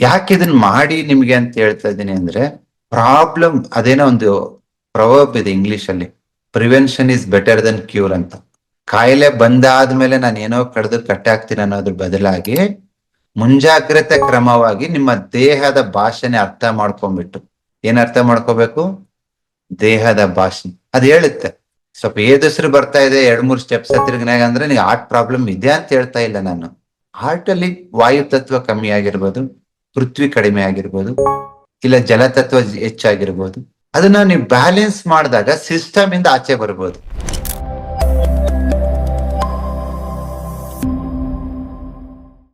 ಯಾಕೆ ಇದನ್ನ ಮಾಡಿ ನಿಮ್ಗೆ ಅಂತ ಹೇಳ್ತಾ ಇದ್ದೀನಿ ಅಂದ್ರೆ ಪ್ರಾಬ್ಲಮ್ ಅದೇನೋ ಒಂದು ಪ್ರವರ್ಬ್ ಇದೆ ಇಂಗ್ಲಿಷ್ ಅಲ್ಲಿ. Prevention is better than cure ಅಂತ. ಕಾಯಿಲೆ ಬಂದಾದ್ಮೇಲೆ ನಾನು ಏನೋ ಕಡ್ದು ಕಟ್ಟೆ ಹಾಕ್ತೀನಿ ಅನ್ನೋದ್ರ ಬದಲಾಗಿ, ಮುಂಜಾಗ್ರತೆ ಕ್ರಮವಾಗಿ ನಿಮ್ಮ ದೇಹದ ಭಾಷೆನೆ ಅರ್ಥ ಮಾಡ್ಕೊಂಡ್ಬಿಟ್ಟು. ಏನ್ ಅರ್ಥ ಮಾಡ್ಕೋಬೇಕು? ದೇಹದ ಭಾಷೆ. ಅದ್ ಹೇಳುತ್ತೆ. ಸ್ವಲ್ಪ ಏದಸ್ರು ಬರ್ತಾ ಇದೆ, ಎರಡ್ ಮೂರ್ ಸ್ಟೆಪ್ಸ್ ಹತ್ತಿರಗನಾಗ ಅಂದ್ರೆ ನೀವು ಹಾರ್ಟ್ ಪ್ರಾಬ್ಲಮ್ ಇದೆ ಅಂತ ಹೇಳ್ತಾ ಇಲ್ಲ ನಾನು. ಹಾರ್ಟ್ ಅಲ್ಲಿ ವಾಯು ತತ್ವ ಕಮ್ಮಿ ಆಗಿರ್ಬೋದು. ಪೃಥ್ವಿ ಕಡಿಮೆ ಆಗಿರ್ಬೋದು, ಇಲ್ಲ ಜಲತತ್ವ ಹೆಚ್ಚಾಗಿರ್ಬೋದು, ಅದನ್ನ ನೀವು ಬ್ಯಾಲೆನ್ಸ್ ಮಾಡಿದಾಗ ಸಿಸ್ಟಮ್ ಇಂದ ಆಚೆ ಬರ್ಬೋದು.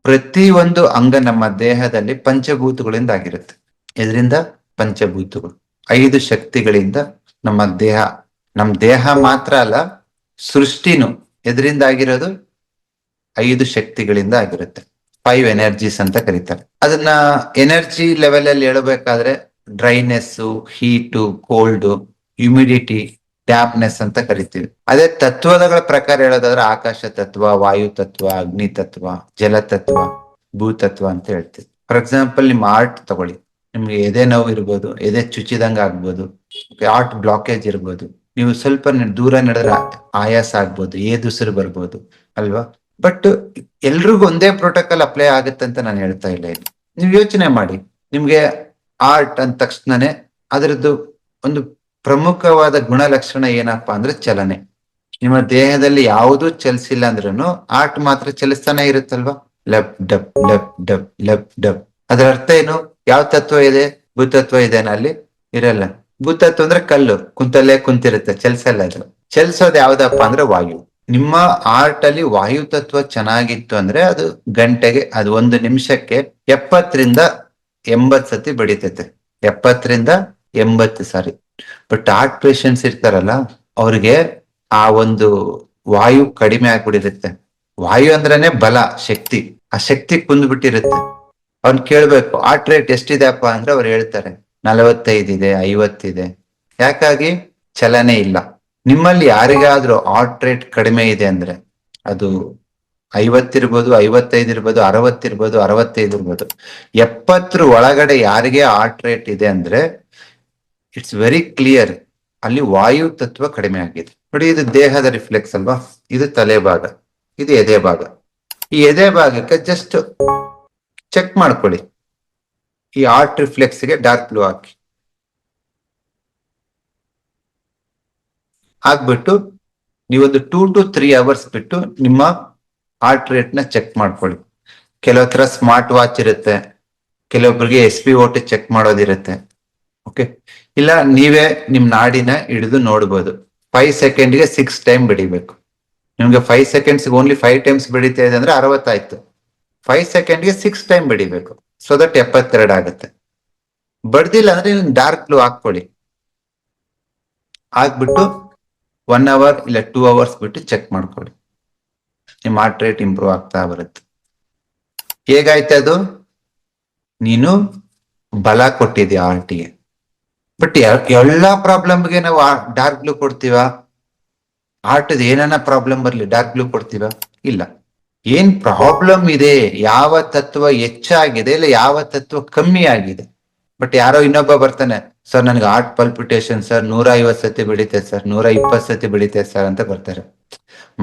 ಪ್ರತಿ ಒಂದು ಅಂಗ ನಮ್ಮ ದೇಹದಲ್ಲಿ ಪಂಚಭೂತಗಳಿಂದ ಆಗಿರುತ್ತೆ. ಇದರಿಂದ ಪಂಚಭೂತಗಳು. ಐದು ಶಕ್ತಿಗಳಿಂದ ನಮ್ಮ ದೇಹ ನಮ್ಮ ದೇಹ ಮಾತ್ರ ಅಲ್ಲ, ಸೃಷ್ಟಿನೂ ಎದರಿಂದ ಆಗಿರೋದು? ಐದು ಶಕ್ತಿಗಳಿಂದ ಆಗಿರುತ್ತೆ. ಫೈವ್ ಎನರ್ಜೀಸ್ ಅಂತ ಕರೀತಾರೆ. ಅದನ್ನ ಎನರ್ಜಿ ಲೆವೆಲ್ ಅಲ್ಲಿ ಹೇಳಬೇಕಾದ್ರೆ dryness heat cold humidity dampness ಅಂತ ಕರಿತೀವಿ. ಅದೇ ತತ್ವಗಳ ಪ್ರಕಾರ ಹೇಳೋದಾದ್ರೆ ಆಕಾಶ ತತ್ವ, ವಾಯು ತತ್ವ, ಅಗ್ನಿ ತತ್ವ, ಜಲ ತತ್ವ ಭೂತತ್ವ ಅಂತ ಹೇಳ್ತೀವಿ. ಫಾರ್ ಎಕ್ಸಾಂಪಲ್ ನಿಮ್ ಆರ್ಟ್ ತಗೊಳ್ಳಿ. ನಿಮ್ಗೆ ಎದೆ ನೋವು ಇರ್ಬೋದು, ಎದೆ ಚುಚ್ಚಿದಂಗ ಆಗ್ಬೋದು ಆರ್ಟ್ ಬ್ಲಾಕೇಜ್ ಇರ್ಬೋದು. ನೀವು ಸ್ವಲ್ಪ ದೂರ ನಡೆದ್ರೆ ಆಯಾಸ ಆಗ್ಬೋದು ಏದುಸಿರು ಬರ್ಬೋದು, ಅಲ್ವಾ? ಬಟ್ ಎಲ್ರಿಗೂ ಒಂದೇ ಪ್ರೋಟೋಕಾಲ್ ಅಪ್ಲೈ ಆಗುತ್ತೆ ಅಂತ ನಾನು ಹೇಳ್ತಾ ಇಲ್ಲ ಇಲ್ಲಿ. ನೀವು ಯೋಚನೆ ಮಾಡಿ. ನಿಮ್ಗೆ ಆರ್ಟ್ ಅಂದ ತಕ್ಷಣನೇ ಅದರದ್ದು ಒಂದು ಪ್ರಮುಖವಾದ ಗುಣಲಕ್ಷಣ ಏನಪ್ಪಾ ಅಂದ್ರೆ ಚಲನೆ. ನಿಮ್ಮ ದೇಹದಲ್ಲಿ ಯಾವುದು ಚಲಿಸಿಲ್ಲ ಅಂದ್ರೂ ಆರ್ಟ್ ಮಾತ್ರ ಚಲಿಸ್ತಾನೆ ಇರುತ್ತಲ್ವಾ? Lub dub lub dub lub dub ಅದರ ಅರ್ಥ ಏನು? ಯಾವ ತತ್ವ ಇದೆ? ಭೂತತ್ವ ಇದೆ ಅಲ್ಲಿ ಇರಲ್ಲ. ಭೂತತ್ವ ಅಂದ್ರೆ ಕಲ್ಲು. ಕುಂತಲ್ಲೇ ಕುಂತಿರುತ್ತೆ. ಚಲಿಸಲ್ಲ ಅದು. ಚಲಿಸೋದು ಯಾವ್ದಪ್ಪ ಅಂದ್ರೆ ವಾಯು. ನಿಮ್ಮ ಆರ್ಟ್ ಅಲ್ಲಿ ವಾಯು ತತ್ವ ಚೆನ್ನಾಗಿತ್ತು ಅಂದ್ರೆ ಅದು ಗಂಟೆಗೆ, ಅದು ಒಂದು ನಿಮಿಷಕ್ಕೆ ಎಪ್ಪತ್ತರಿಂದ ಎಂಬತ್ ಸತಿ ಬಡಿತೈತೆ. ಎಪ್ಪತ್ತರಿಂದ ಎಂಬತ್ತು ಸಾರಿ. ಬಟ್ ಆರ್ಟ್ ಪೇಷಂಟ್ಸ್ ಇರ್ತಾರಲ್ಲ, ಅವ್ರಿಗೆ ಆ ಒಂದು ವಾಯು ಕಡಿಮೆ ಆಗ್ಬಿಟ್ಟಿರುತ್ತೆ. ವಾಯು ಅಂದ್ರೇನೆ ಬಲ, ಶಕ್ತಿ. ಆ ಶಕ್ತಿ ಕುಂದ್ಬಿಟ್ಟಿರುತ್ತೆ. ಅವ್ನ್ ಕೇಳ್ಬೇಕು ಆರ್ಟ್ ರೇಟ್ ಎಷ್ಟಿದೆಪ್ಪ ಅಂದ್ರೆ ಅವ್ರು ಹೇಳ್ತಾರೆ ನಲವತ್ತೈದಿದೆ ಐವತ್ತಿದೆ ಯಾಕಾಗಿ? ಚಲನೆ ಇಲ್ಲ. ನಿಮ್ಮಲ್ಲಿ ಯಾರಿಗಾದ್ರೂ ಆರ್ಟ್ ರೇಟ್ ಕಡಿಮೆ ಇದೆ ಅಂದ್ರೆ ಅದು ಐವತ್ತಿರ್ಬೋದು ಐವತ್ತೈದು ಇರ್ಬೋದು ಅರವತ್ತಿರ್ಬೋದು ಅರವತ್ತೈದು ಇರ್ಬೋದು ಎಪ್ಪತ್ತರ ಒಳಗಡೆ ಯಾರಿಗೆ ಆರ್ಟ್ ರೇಟ್ ಇದೆ ಅಂದ್ರೆ ಇಟ್ಸ್ ವೆರಿ ಕ್ಲಿಯರ್ ಅಲ್ಲಿ ವಾಯು ತತ್ವ ಕಡಿಮೆ ಆಗಿದೆ. ನೋಡಿ, ಇದು ದೇಹದ ರಿಫ್ಲೆಕ್ಸ್ ಅಲ್ವಾ? ಇದು ತಲೆ ಭಾಗ, ಇದು ಎದೆ ಭಾಗ. ಈ ಎದೆ ಭಾಗಕ್ಕೆ ಜಸ್ಟ್ ಚೆಕ್ ಮಾಡ್ಕೊಳ್ಳಿ. ಈ ಆರ್ಟ್ ರಿಫ್ಲೆಕ್ಸ್ಗೆ ಡಾರ್ಕ್ ಬ್ಲೂ ಹಾಕಿ. ಹಾಕ್ಬಿಟ್ಟು ನೀವೊಂದು ಟೂ ಟು ತ್ರೀ ಅವರ್ಸ್ ಬಿಟ್ಟು ನಿಮ್ಮ ಹಾರ್ಟ್ ರೇಟ್ನ ಚೆಕ್ ಮಾಡ್ಕೊಳ್ಳಿ. ಕೆಲವ್ ಥರ ಸ್ಮಾರ್ಟ್ ವಾಚ್ ಇರುತ್ತೆ ಕೆಲವೊಬ್ಬರಿಗೆ S P O two check ಮಾಡೋದಿರುತ್ತೆ okay ಇಲ್ಲ, ನೀವೇ ನಿಮ್ ನಾಡಿನ ಹಿಡಿದು ನೋಡ್ಬೋದು. ಫೈವ್ ಸೆಕೆಂಡ್ಗೆ ಸಿಕ್ಸ್ ಟೈಮ್ ಬಿಡಿಬೇಕು. ನಿಮ್ಗೆ five seconds only five times ಬಿಡಿತಾ ಇದೆ ಅಂದ್ರೆ ಅರವತ್ತಾಯ್ತು. ಫೈವ್ ಸೆಕೆಂಡ್ಗೆ ಸಿಕ್ಸ್ ಟೈಮ್ ಬಿಡಿಬೇಕು. ಸೊ ದಟ್ ಎಪ್ಪತ್ತೆರಡು ಆಗುತ್ತೆ. ಬಡ್ದಿಲ್ಲ ಅಂದ್ರೆ ಡಾರ್ಕ್ ಬ್ಲೂ ಹಾಕೊಳ್ಳಿ ಹಾಕ್ಬಿಟ್ಟು ಒನ್ ಅವರ್ ಇಲ್ಲ ಟೂ ಅವರ್ಸ್ ಬಿಟ್ಟು ಚೆಕ್ ಮಾಡ್ಕೊಳ್ಳಿ ನಿಮ್ಮ ಹಾರ್ಟ್ ರೇಟ್ ಇಂಪ್ರೂವ್ ಆಗ್ತಾ ಬರುತ್ತೆ. ಹೇಗಾಯ್ತು ಅದು? ನೀನು ಬಲ ಕೊಟ್ಟಿದ್ಯಾ ಹಾರ್ಟಿಗೆ ಬಟ್ ಎಲ್ಲ ಪ್ರಾಬ್ಲಮ್ಗೆ ನಾವು ಡಾರ್ಕ್ ಬ್ಲೂ ಕೊಡ್ತೀವ? ಹಾರ್ಟ್ ಏನಾನ ಪ್ರಾಬ್ಲಮ್ ಬರಲಿ ಡಾರ್ಕ್ ಬ್ಲೂ ಕೊಡ್ತೀವ? ಇಲ್ಲ. ಏನ್ ಪ್ರಾಬ್ಲಮ್ ಇದೆ? ಯಾವ ತತ್ವ ಹೆಚ್ಚಾಗಿದೆ ಇಲ್ಲ ಯಾವ ತತ್ವ ಕಮ್ಮಿ ಆಗಿದೆ? ಬಟ್ ಯಾರೋ ಇನ್ನೊಬ್ಬ ಬರ್ತಾನೆ, ಸರ್, ನನಗೆ ಹಾರ್ಟ್ ಪಲ್ಪಿಟೇಷನ್ ಸರ್ ನೂರ ಐವತ್ ಸತಿ ಬೆಳಿತೆ ಸರ್ ನೂರ ಇಪ್ಪತ್ ಸತಿ ಬೆಳಿತೆ ಸರ್ ಅಂತ ಬರ್ತಾರೆ.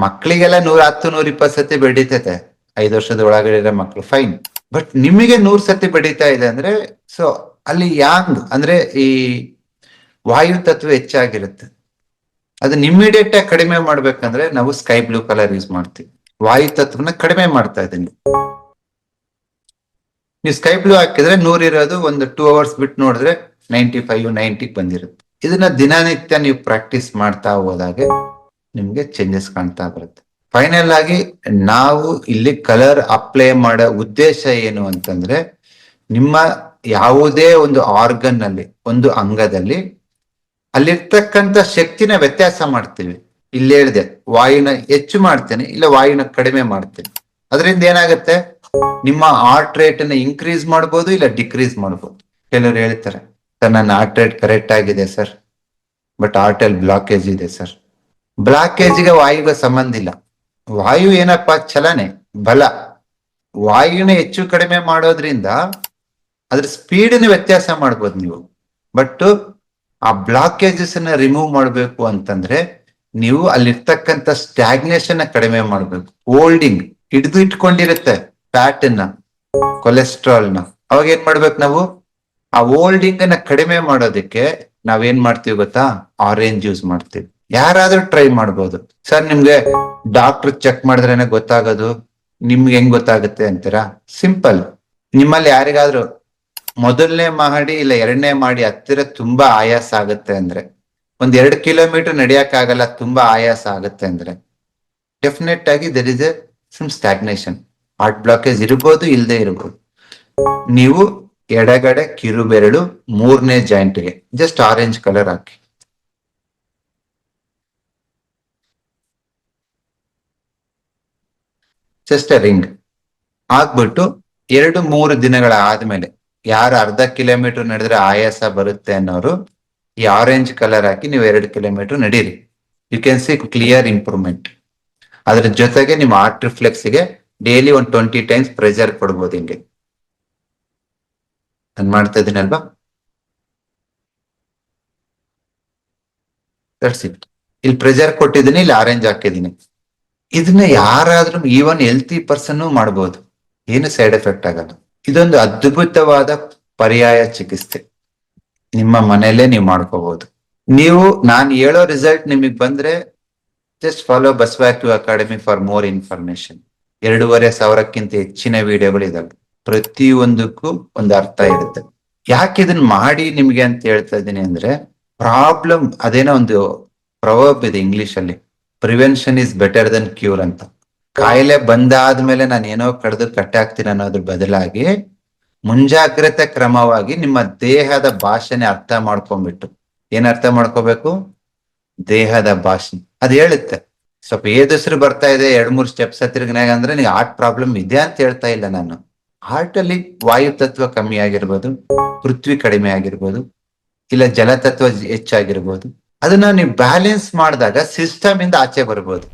ಮಕ್ಳಿಗೆಲ್ಲ ನೂರ ಹತ್ತು ನೂರ ಇಪ್ಪತ್ ಸತಿ ಬೆಳಿತೈತೆ ಐದು ವರ್ಷದ ಒಳಗಡೆ ಇರೋ ಮಕ್ಳು ಫೈನ್ ಬಟ್ ನಿಮಗೆ ನೂರ್ ಸತಿ ಬೆಳೀತಾ ಇದೆ ಅಂದ್ರೆ ಸೊ ಅಲ್ಲಿ ಯಾಂಗ್ ಅಂದ್ರೆ ಈ ವಾಯು ತತ್ವ ಹೆಚ್ಚಾಗಿರುತ್ತೆ. ಅದನ್ನ ಇಮಿಡಿಯೇಟ್ ಆಗಿ ಕಡಿಮೆ ಮಾಡ್ಬೇಕಂದ್ರೆ ನಾವು ಸ್ಕೈ ಬ್ಲೂ ಕಲರ್ ಯೂಸ್ ಮಾಡ್ತೀವಿ. ವಾಯು ತತ್ವನ ಕಡಿಮೆ ಮಾಡ್ತಾ ಇದೀನಿ ನೀವು ಸ್ಕೈ ಬ್ಲೂ ಹಾಕಿದ್ರೆ ನೂರ್ ಇರೋದು ಒಂದು ಟೂ ಅವರ್ಸ್ ಬಿಟ್ಟು ನೋಡಿದ್ರೆ ನೈಂಟಿ ಫೈವ್ ನೈಂಟಿ ಬಂದಿರುತ್ತೆ. ಇದನ್ನ ದಿನನಿತ್ಯ ನೀವು ಪ್ರಾಕ್ಟೀಸ್ ಮಾಡ್ತಾ ಹೋದಾಗೆ ನಿಮ್ಗೆ ಚೇಂಜಸ್ ಕಾಣ್ತಾ ಬರುತ್ತೆ. ಫೈನಲ್ ಆಗಿ ನಾವು ಇಲ್ಲಿ ಕಲರ್ ಅಪ್ಲೈ ಮಾಡೋ ಉದ್ದೇಶ ಏನು ಅಂತಂದ್ರೆ ನಿಮ್ಮ ಯಾವುದೇ ಒಂದು ಆರ್ಗನ್ ಅಲ್ಲಿ, ಒಂದು ಅಂಗದಲ್ಲಿ ಅಲ್ಲಿರ್ತಕ್ಕಂಥ ಶಕ್ತಿನ ವ್ಯತ್ಯಾಸ ಮಾಡ್ತೀವಿ. ಇಲ್ಲಿ ಹೇಳಿದೆ, ವಾಯುನ ಹೆಚ್ಚು ಮಾಡ್ತೇನೆ, ಇಲ್ಲ ವಾಯುನ ಕಡಿಮೆ ಮಾಡ್ತೇನೆ. ಅದರಿಂದ ಏನಾಗುತ್ತೆ? ನಿಮ್ಮ ಹಾರ್ಟ್ ರೇಟ್ ಅನ್ನ ಇನ್ಕ್ರೀಸ್ ಮಾಡ್ಬೋದು ಇಲ್ಲ ಡಿಕ್ರೀಸ್ ಮಾಡ್ಬೋದು? ಕೆಲವರು ಹೇಳ್ತಾರೆ, ಸರ್, ನನ್ನ ಹಾರ್ಟ್ ರೇಟ್ ಕರೆಕ್ಟ್ ಆಗಿದೆ, ಸರ್. ಬಟ್ ಹಾರ್ಟ್ ಅಲ್ಲಿ ಬ್ಲಾಕೇಜ್ ಇದೆ, ಸರ್. ಬ್ಲಾಕೇಜ್ಗೆ ವಾಯುಗೆ ಸಂಬಂಧ ಇಲ್ಲ. ವಾಯು ಏನಪ್ಪಾ? ಚಲನೆ, ಬಲ. ವಾಯುನ ಹೆಚ್ಚು ಕಡಿಮೆ ಮಾಡೋದ್ರಿಂದ ಅದ್ರ ಸ್ಪೀಡ್ನ ವ್ಯತ್ಯಾಸ ಮಾಡ್ಬೋದು ನೀವು. ಬಟ್ ಆ ಬ್ಲಾಕೇಜಸ್ ಅನ್ನ ರಿಮೂವ್ ಮಾಡಬೇಕು ಅಂತಂದ್ರೆ ನೀವು ಅಲ್ಲಿರ್ತಕ್ಕಂಥ ಸ್ಟ್ಯಾಗ್ನೇಷನ್ ಕಡಿಮೆ ಮಾಡ್ಬೇಕು. ಹೋಲ್ಡಿಂಗ್ ಹಿಡಿದು ಇಟ್ಕೊಂಡಿರುತ್ತೆ. ಫ್ಯಾಟ್ ಅನ್ನ ಕೊಲೆಸ್ಟ್ರಾಲ್ನ ಅವಾಗ ಏನ್ ಮಾಡ್ಬೇಕು ನಾವು? ಆ ಓಲ್ಡಿಂಗ್ ಅನ್ನ ಕಡಿಮೆ ಮಾಡೋದಕ್ಕೆ ನಾವೇನ್ ಮಾಡ್ತೀವಿ ಗೊತ್ತಾ? ಆರೆಂಜ್ ಯೂಸ್ ಮಾಡ್ತೀವಿ. ಯಾರಾದ್ರೂ ಟ್ರೈ ಮಾಡ್ಬೋದು. ಸರ್, ನಿಮ್ಗೆ ಡಾಕ್ಟರ್ ಚೆಕ್ ಮಾಡಿದ್ರೇನೆ ಗೊತ್ತಾಗೋದು? ನಿಮ್ಗೆ ಹೆಂಗ್ ಗೊತ್ತಾಗುತ್ತೆ ಅಂತೀರಾ? ಸಿಂಪಲ್. ನಿಮ್ಮಲ್ಲಿ ಯಾರಿಗಾದ್ರೂ ಮೊದಲನೇ ಮಾಡಿ ಇಲ್ಲ ಎರಡನೇ ಮಾಡಿ ಹತ್ತಿರ ತುಂಬಾ ಆಯಾಸ ಆಗುತ್ತೆ ಅಂದ್ರೆ, ಒಂದ್ ಎರಡು ಕಿಲೋಮೀಟರ್ ನಡಿಯಕ್ ಆಗಲ್ಲ, ತುಂಬಾ ಆಯಾಸ ಆಗುತ್ತೆ ಅಂದ್ರೆ ಡೆಫಿನೆಟ್ ಆಗಿ there is a stagnation heart blockage ಇರ್ಬೋದು ಇಲ್ಲದೆ ಇರ್ಬೋದು. ನೀವು ಎಡಗಡೆ ಕಿರುಬೆರಳು ಮೂರನೇ ಜಾಯಿಂಟ್ಗೆ ಜಸ್ಟ್ ಆರೆಂಜ್ ಕಲರ್ ಹಾಕಿ. ಜಸ್ಟ್ ರಿಂಗ್ ಆಗ್ಬಿಟ್ಟು ಎರಡು ಮೂರು ದಿನಗಳ ಆದ್ಮೇಲೆ, ಯಾರು ಅರ್ಧ ಕಿಲೋಮೀಟರ್ ನಡೆದ್ರೆ ಆಯಾಸ ಬರುತ್ತೆ ಅನ್ನೋರು, ಈ ಆರೆಂಜ್ ಕಲರ್ ಹಾಕಿ ನೀವು ಎರಡು ಕಿಲೋಮೀಟರ್ ನಡೀರಿ. You can see clear improvement ಅದ್ರ ಜೊತೆಗೆ ನಿಮ್ಮ ಆರ್ಟ್ ರಿಫ್ಲೆಕ್ಸ್ಗೆ ಡೈಲಿ ಒಂದು ಟ್ವೆಂಟಿ ಟೈಮ್ಸ್ ಪ್ರೆಷರ್ ಕೊಡ್ಬೋದು ಹಿಂಗೆ. ನಾನು ಮಾಡ್ತಾ ಇದ್ದೀನಲ್ವಾ? ಇಟ್ ಇಲ್ಲಿ ಪ್ರೆಷರ್ ಕೊಟ್ಟಿದ್ದೀನಿ, ಇಲ್ಲಿ ಆರೆಂಜ್ ಹಾಕಿದ್ದೀನಿ. ಇದನ್ನ ಯಾರಾದ್ರೂ ಈವನ್ ಹೆಲ್ತಿ ಪರ್ಸನ್ ಮಾಡ್ಬೋದು. ಏನು ಸೈಡ್ ಎಫೆಕ್ಟ್ ಆಗಲ್ಲ. ಇದೊಂದು ಅದ್ಭುತವಾದ ಪರ್ಯಾಯ ಚಿಕಿತ್ಸೆ. ನಿಮ್ಮ ಮನೆಯಲ್ಲೇ ನೀವು ಮಾಡ್ಕೋಬಹುದು ನೀವು, ನಾನು ಹೇಳೋ ರಿಸಲ್ಟ್ ನಿಮಗೆ ಬಂದ್ರೆ ಜಸ್ಟ್ ಫಾಲೋ ಬಸ್ವಾಕ್ಯೂ ಅಕಾಡೆಮಿ ಫಾರ್ ಮೋರ್ ಇನ್ಫಾರ್ಮೇಶನ್ ಎರಡೂವರೆ ಸಾವಿರಕ್ಕಿಂತ ಹೆಚ್ಚಿನ ವಿಡಿಯೋಗಳು ಇದಾವೆ ಪ್ರತಿಯೊಂದಕ್ಕೂ ಒಂದು ಅರ್ಥ ಇರುತ್ತೆ. ಯಾಕೆ ಇದನ್ನ ಮಾಡಿ ನಿಮ್ಗೆ ಅಂತ ಹೇಳ್ತಾ ಇದ್ದೀನಿ ಅಂದ್ರೆ, ಪ್ರಾಬ್ಲಮ್ ಅದೇನೋ ಒಂದು ಪ್ರವರ್ಬ್ ಇದೆ ಇಂಗ್ಲಿಷ್ ಅಲ್ಲಿ prevention is better than cure ಅಂತ. ಕಾಯಿಲೆ ಬಂದಾದ್ಮೇಲೆ ನಾನು ಏನೋ ಕಡ್ದು ಕಟ್ಟೆ ಹಾಕ್ತೀನಿ ಅನ್ನೋದ್ರ ಬದಲಾಗಿ ಮುಂಜಾಗ್ರತೆ ಕ್ರಮವಾಗಿ ನಿಮ್ಮ ದೇಹದ ಭಾಷೆನೆ ಅರ್ಥ ಮಾಡ್ಕೊಂಡ್ಬಿಟ್ಟು. ಏನ್ ಅರ್ಥ ಮಾಡ್ಕೋಬೇಕು? ದೇಹದ ಭಾಷೆ. ಅದ್ ಹೇಳುತ್ತೆ. ಸ್ವಲ್ಪ ಏದಸ್ರು ಬರ್ತಾ ಇದೆ, ಎರಡ್ ಮೂರ್ ಸ್ಟೆಪ್ಸ್ ಹತ್ತಿರನಾಗ ಅಂದ್ರೆ ನೀವು ಹಾರ್ಟ್ ಪ್ರಾಬ್ಲಮ್ ಇದೆ ಅಂತ ಹೇಳ್ತಾ ಇಲ್ಲ ನಾನು. ಹಾರ್ಟ್ ಅಲ್ಲಿ ವಾಯು ತತ್ವ ಕಮ್ಮಿ ಆಗಿರ್ಬೋದು, ಪೃಥ್ವಿ ಕಡಿಮೆ ಆಗಿರ್ಬೋದು, ಇಲ್ಲ ಜಲತತ್ವ ಹೆಚ್ಚಾಗಿರ್ಬೋದು ಅದನ್ನ ನೀವು ಬ್ಯಾಲೆನ್ಸ್ ಮಾಡಿದಾಗ ಸಿಸ್ಟಮ್ ಇಂದ ಆಚೆ ಬರ್ಬೋದು.